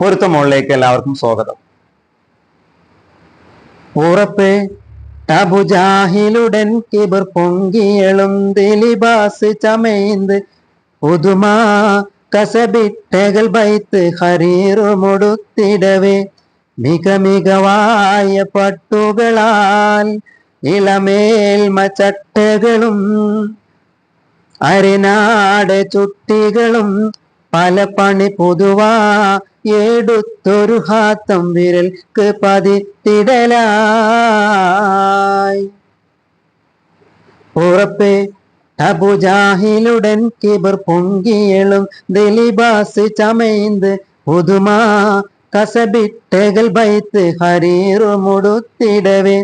പൊരുത്തമുകളിലേക്ക് എല്ലാവർക്കും സ്വാഗതം. ഉറപ്പേ തബുജാഹിലുടൻ കിബർ പൊങ്കിയളും ദിലിബാസ് ചമൈന്ത് പുതുമാ കസബിട്ടകൾ ബൈത്ത് ഹരീറുമൊടുത്തിടവേ മിക മികവായ പട്ടുകളാൽ ഇളമേൽമ ചട്ടകളും അരിനാട് ചുട്ടികളും പല പണി പൊതുവാ എടുത്തൊരു ഹാത്തം വിരൽക്ക് പതിത്തിടലായി. ഉറപ്പേ അബുജാഹിലുടൻ കിബർ പൊങ്കിയളും ദിലിബാസ് ചമൈന്ത് പുതുമാ കസബിട്ടകൾ ബൈത്ത് ഹരീറുമുടുത്തിടവേ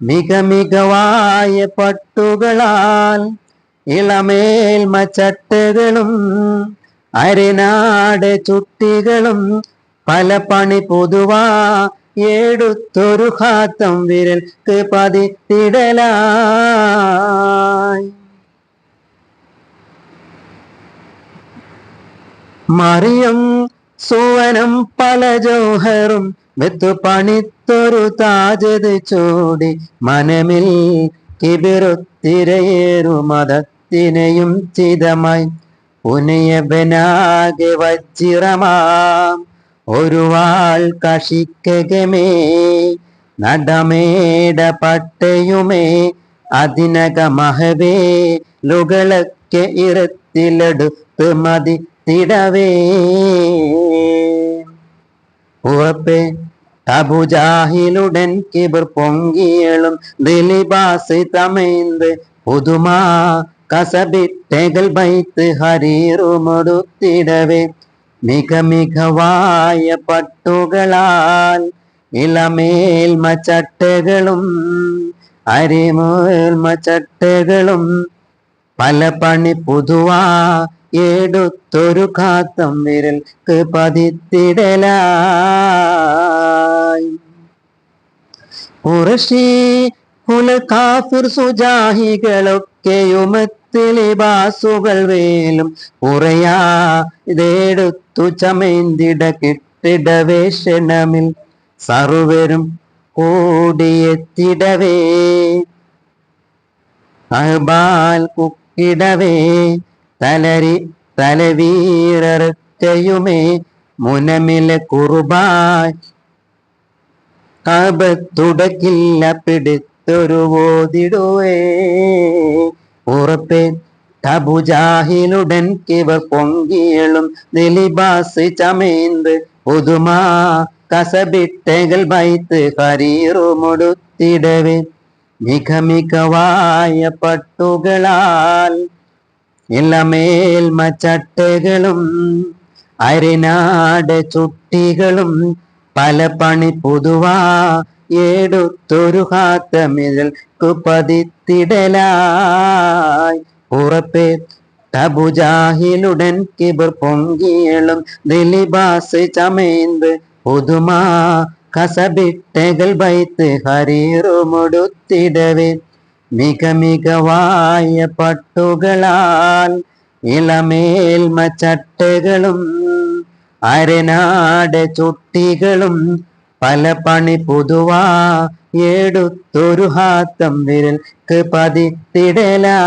മിക മികവായ പട്ടുകളാൽ ഇളമേൽമ ചട്ടകളും അരിനാട് ചുട്ടികളും പല പണി പൊതുവാ. എടുത്തൊരു ഹാത്തം വിരൽക്ക് പതിത്തിടലായി. മറിയം സുവനം പല ജോഹറും വെത്തു പണിത്തൊരു താജത് ചൂടി മനമിൽ കിബിറുത്തിരയേറു മതത്തിനെയും ചിതമായി. പുനയബനാകെ വജ്രമാം ഒരു വാൾ കഷിക്കകമേ നടമേട പട്ടയുമേ അതിനകമഹവേ ലുകളൊക്കെ ഇറത്തിലെടുത്ത് മതി തിടവേ ഉറപ്പേ അബുജാഹിലുടൻ കിബർ പൊങ്കിയളും ദിലിബാസി തമൈന്ത് പുതുമാ കസബിട്ടകൾ വൈത്ത് ഹരീറുമൊടുത്തിടവേ മിക മികവായ പട്ടുകളാൽ ഇളമേൽമ ചട്ടകളും അരിമേൽമ ചട്ടകളും പല പണി പുതുവാ എടുത്തൊരു കാത്തം വിരൽക്ക് പതിത്തിടലായി. ഉറഷി കുല കാഫിർ സുജാഹികളൊക്കെയുമത്തിലിബാസുകൾ വേലും ഉറയാ. ഇതെടുത്തു ചമൈന്തിട കിട്ടിടവേഷണമിൽ സർവരും കൂടിയെത്തിടവേ. അഹ്ബാൽ കുക്കിടവേ തലരി തലവീറയുമേ മുനമിലെ കുറുബായ് കബത്തുടക്കില്ല പിടിത്തൊരു ഓതിടുവേ. ഉറപ്പേ തബുജാഹിലുടൻ കിവർ പൊങ്കിയളും ദിലിബാസ് ചമേന്ത്. പുതുമാ കസബിട്ടകൾ ബൈത്ത് ഹരീറുമൊടുത്തിടവേ മിക മികവായ പട്ടുകളാൽ ഇളമേൽമ ചട്ടകളും അരിനാട് ചുട്ടികളും പല പണി പൊതുവാ എടുത്തൊരു ഹാത്തമിഴൽക്കു പതിത്തിടലായി ഉറപ്പേ തബുജാഹിലുടൻ കിബർ പൊങ്കിയളും ദിലിബാസ് ചമേന്ത് പുതുമാ കസബിട്ടകൾ ബൈത്ത് ഹരീറുമൊടുത്തിടവേ. മിക മികവായ പട്ടുകളാൽ ഇളമേൽമ ചട്ടകളും അരനാട് ചുട്ടികളും പല പണി പൊതുവാ എടുത്തൊരു ഹാത്തം വിരൽക്ക് പതിത്തിടലായി.